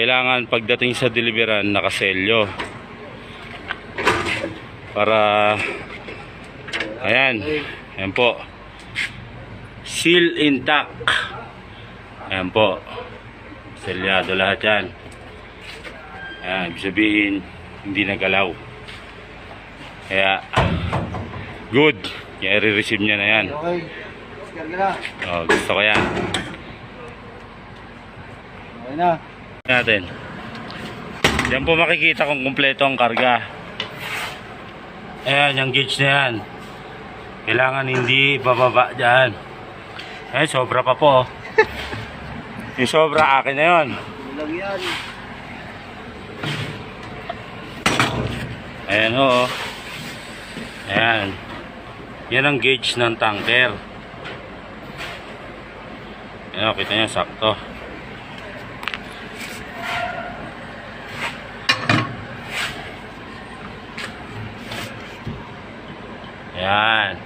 kailangan pagdating sa deliveran nakaselyo. Para ayan, ayan po. Seal intact. Ayan po. Selyado lahat yan. Ayan, sabihin, hindi nagalaw. Kaya, good. Kaya i-receive niya na yan. Okay. Oh, gusto ko yan. Okay na. Natin. Yan po makikita kung kumpleto ang karga. Ayan, yung gauge na yan. Kailangan hindi bababa dyan. Ayan, sobra pa po. yung sobra akin na yun. Ilang yan. Ayan ho. oh. Ayan. Yan ang gauge ng tanker. Ayan, kita nyo, sakto. Ayan.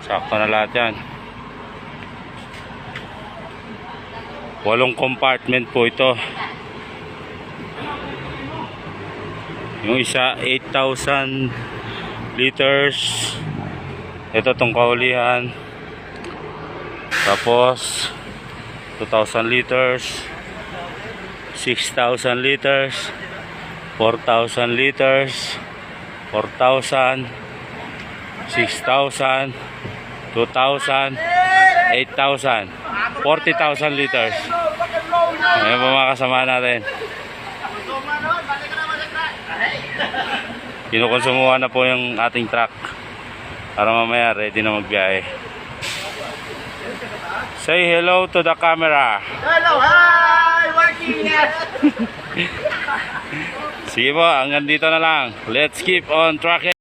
Sakto na lahat yan. Walong compartment po ito. Yung isa 8,000 liters. Ito tong kaulihan. Tapos 2,000 liters. 6,000 liters. 4,000 liters. 4,000. 6,000. 2,000. 8,000. 40,000 liters. Ayan po mga kasama natin. Kinukonsumuhan na po yung ating truck para mamaya ready na magbiyahe. Say hello to the camera. Hello, hi! Working! Sige po, hanggang dito na lang. Let's keep on trucking.